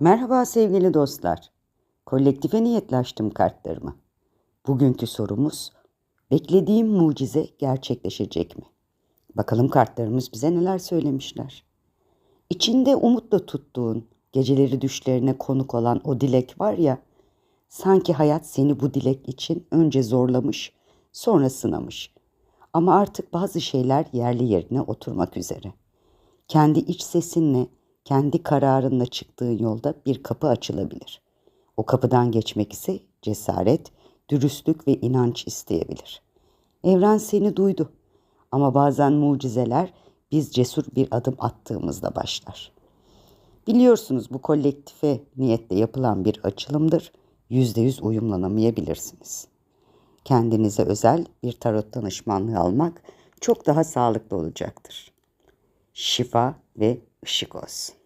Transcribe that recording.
Merhaba sevgili dostlar. Kolektife niyetle açtım kartlarımı. Bugünkü sorumuz beklediğim mucize gerçekleşecek mi? Bakalım kartlarımız bize neler söylemişler. İçinde umutla tuttuğun, geceleri düşlerine konuk olan o dilek var ya, sanki hayat seni bu dilek için önce zorlamış, sonra sınamış. Ama artık bazı şeyler yerli yerine oturmak üzere. Kendi iç sesinle, kendi kararınla çıktığın yolda bir kapı açılabilir. O kapıdan geçmek ise cesaret, dürüstlük ve inanç isteyebilir. Evren seni duydu ama bazen mucizeler biz cesur bir adım attığımızda başlar. Biliyorsunuz bu kolektife niyetle yapılan bir açılımdır. Yüzde yüz uyumlanamayabilirsiniz. Kendinize özel bir tarot danışmanlığı almak çok daha sağlıklı olacaktır. Şifa ve ışık olsun.